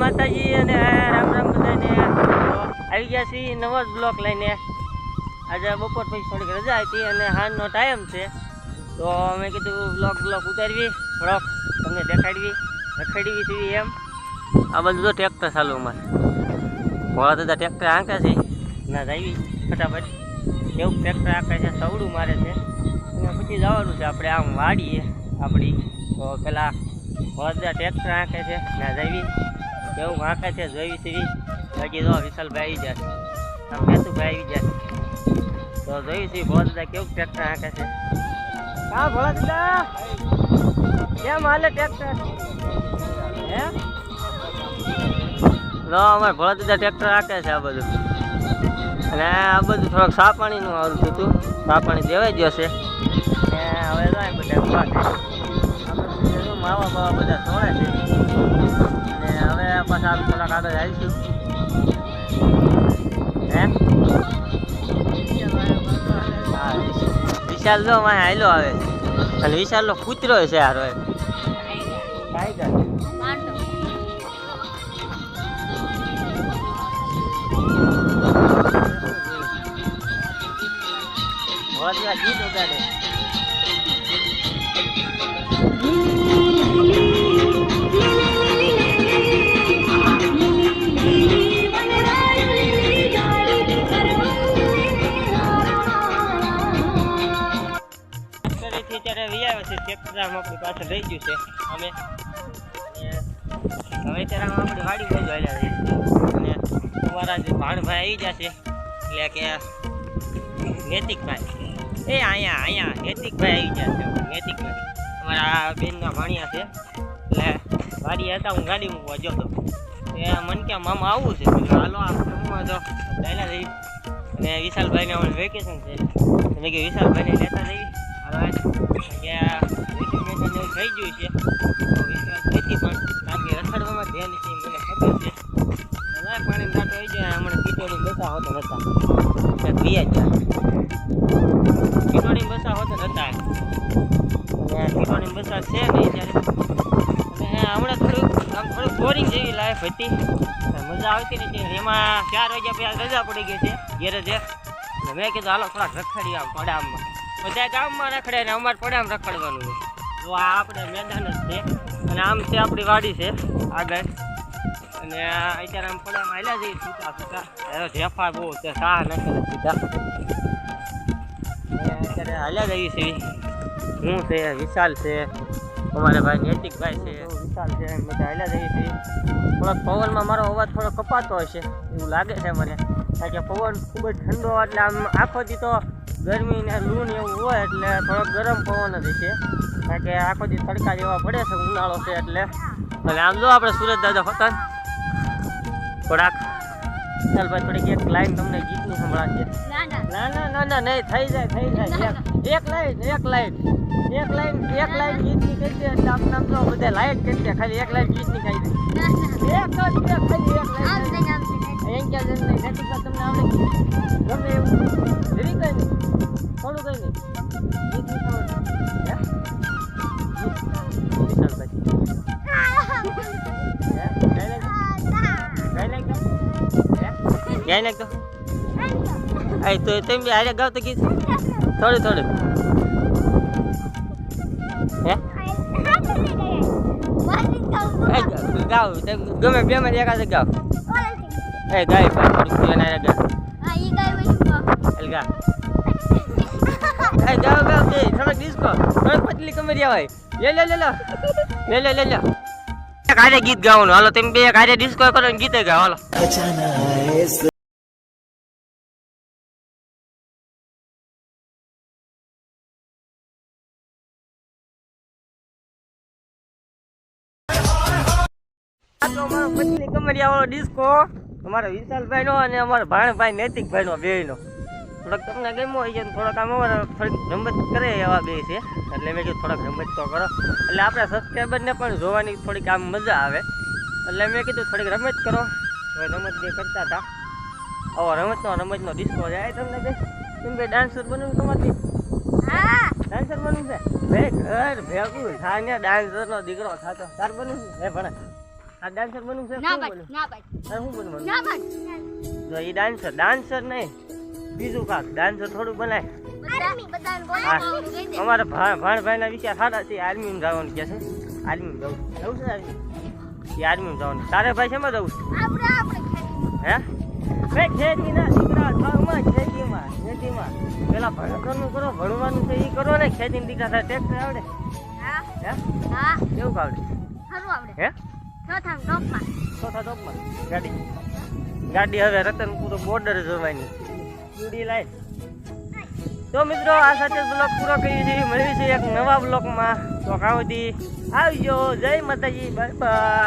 માતાજી અને રામ રામ બધાને આવી ગયા છીએ નવો જ બ્લોક લઈને. આજે બપોર પછી થોડીક રજા હતી અને હાનનો ટાઈમ છે. તો અમે કીધું બ્લોક બ્લોક ઉતારવી થોડોક તમને દેખાડવી, રખેડવી છીએ એમ. આ બધું તો ટ્રેક્ટર ચાલુ અમારે. ભોળા દાદા ટ્રેક્ટર આંકે છે. ના, જાવી, ફટાફટ. એવું ટ્રેક્ટર આંકે છે, સવડું મારે છે. અને પછી જવાનું છે આપણે આમ વાડીએ, આપણી. તો પેલા ભોળા દાદા ટ્રેક્ટર આંકે છે. ના, જાવી. કેવું વાંકે છે જોઈ સીવી બાકી તો વિશાલભાઈ આવી જશે આમ મેતુભાઈ આવી જશે તો જોઈ છીએ ભોળા દાદા કેવું ટ્રેક્ટર આંકે છે? હા ભોળા દાદા. કેમ હાલે ટ્રેક્ટર હે? તો અમારે ભોળા દાદા ટ્રેક્ટર આંકે છે આ બધું. અને આ બધું થોડોક સાપાણીનું આવતું હતું. સાપાણી દેવાઈ ગયો છે. હવે તો બધા માવા બાવા બધા સોળે છે. આવ્યા પાછા આવી મુલાકાત જ આવીશું એમ વિશાલ તો માં આવેલો આવે. અને વિશાલ નો કૂતરો છે હારો એ. ગીત ઉગાડે. ટ્રેક્ટર આપણી પાસે રહી ગયું છે. અમે હવે ત્યારે આપણે વાડી બાજુ આવ્યા છે અને તમારા જે ભાણભાઈ આવી જશે એટલે કે નૈતિકભાઈ એ અહીંયા અહીંયા નૈતિકભાઈ આવી છે. નૈતિકભાઈ અમારા બેનના ભાણિયા છે. એટલે વાડી હતા, હું ગાડી મૂકવા હતો. એ મને ક્યાં મામા આવવું છે. હાલો આપણે હું તો ચાલ્યા જઈ અને વિશાલભાઈને અમને વેકેશન છે. એટલે કીધું, વિશાલભાઈને લેતા જઈ થઈ ગયું છે. તો વિશ્વાસ નથી પણ, કારણ કે રખડવામાં ધ્યાન છે મને ખબર છે. લાય પાણી દાટો આવી જાય, હમણાં કીટોની બસા હોતો નતા. પીયા જ કીટોની બસા હોતો નતા. અને બસા છે નહીં ત્યારે હમણાં થોડુંક, આમ થોડુંક બોરિંગ જેવી લાઈફ હતી. મજા આવતી નથી એમાં ચાર વાગ્યા પછી રજા પડી ગઈ છે, ઘેરે જે. મેં કીધું, હાલો, થોડાક રખડી આમ પડામમાં બધા ગામમાં રખડે ને અમારે પડામ રખડવાનું છે તો આ આપણે મેદાન જ છે. અને આમ છે આપણી વાડી છે, આગળ. અને અત્યારે આમ પડામાં હાલ્યા જઈએ છૂટા છૂટા ઢેફા બહુ છે સાહ નાખેલા સીધા. અત્યારે હાલ્યા જઈએ છીએ. હું છે, વિશાલ છે, અમારા ભાઈ નૈતિકભાઈ છે. વિશાલ છે, એમ બધા હાલ્યા જઈએ છીએ. થોડોક પવનમાં મારો અવાજ થોડો કપાતો હશે, એવું લાગે છે મને. કારણ કે પવન ખૂબ જ ઠંડો એટલે આમ આખો તો ગરમી ને લૂ એવું હોય, એટલે થોડોક ગરમ પવન જ છે કારણ કે આખો દી તડકા જેવા પડે છે ઉનાળો છે એટલે. અને આમ જો આપણે સુરત દાદા ફકત થોડાક. ચાલ ભાઈ થોડીક એક લાઈન તમને ગીતની સંભળાશે ના ના. ના ના નહીં થઈ જાય થઈ જાય. એક લાઈન એક લાઈન. એક લાઈન એક લાઈન ગીતની કહી દે એટલે આપણે આમ તો બધા લાઈન કરી દે. ખાલી એક લાઈન ગીતની કહી દે. એક જ ખાલી એક લાઈન એમ ક્યાં જઈને નહીં નથી તમને આવડે ગમે એવું. એવી કઈ નહીં. થોડું કઈ નહીં. ક્યાં લાગતો આ તો તેમ બી આરે ગાવ તો ગીત. થોડું થોડું. હે? ગાવ તેમ ગમે બે માં એકાદ ગાવ. એ ગાય પર થોડી ગયો ના ગા આ ઈ ગાય વળી એલ ગા એ ગાવ ગાવ બે થોડક ડિસ્કો થોડક પતલી કમરી આવે લે લે લે લે લે લે લે કાર્ય ગીત ગાવાનું. હાલો, તમે બે કાર્ય ડિસ્કો કરો ગીતે ગાવ હાલો. તો અમારો પત્ની કમરિયા વાળો ડિસ્કો અમારા વિશાલભાઈ નો અને અમારા ભાણભાઈ નૈતિકભાઈ નો બે નો થોડોક તમને ગમ્યો હોય છે થોડોક આમ અમારે થોડીક રમત કરે એવા બે છે. એટલે મેં કીધું થોડાક રમત તો કરો. એટલે આપણે સબસ્ક્રાઈબરને પણ જોવાની થોડીક આમ મજા આવે. એટલે મેં કીધું થોડીક રમત કરો. હવે રમત બે કરતા હતા. આવો રમતનો રમતનો ડિસ્કો જાય તમને બે તમે બે ડાન્સર બનવું તમારથી? ડાન્સર બનવું છે? બે ઘર ભેગું થાય ને ડાન્સરનો દીકરો થતો તાર બનવું છે. ભણે? આ ડાન્સર બનવું છે? ના ભાઈ ના ભાઈ. તારે શું બનવાનું ના ભાઈ. જો એ ડાન્સર ડાન્સર નહીં. બીજું કાક. ડાન્સર થોડું બનાય. આર્મી હા. અમારા ભા ભાણભાઈના વિચાર સારા છે. આર્મીમાં જવાનું કે છે. આર્મીમાં જવું. જવું છે આર્મી એ આર્મીમાં જવાનું. તારે ભાઈ શેમાં જવું છે? આપણે આપણે ખેતી ના દીકરા થાવમાં ખેતીમાં ખેતીમાં. પેલા ભણતરનું કરો ભણવાનું છે એ કરો ને. ખેતીના દીકરા થાય ટેક્ટર આવડે? હા. હે? હા. કેવું આવડે? સારું આવડે. હે? ગાડી. ગાડી હવે રતનપુર બોર્ડર જોવાની. ચૂડી લાઈન. તો મિત્રો, આ સાથે બ્લોગ પૂરો કરી મળીએ છીએ એક નવા બ્લોગમાં તો કાવતી આવજો. જય માતાજી. Bye bye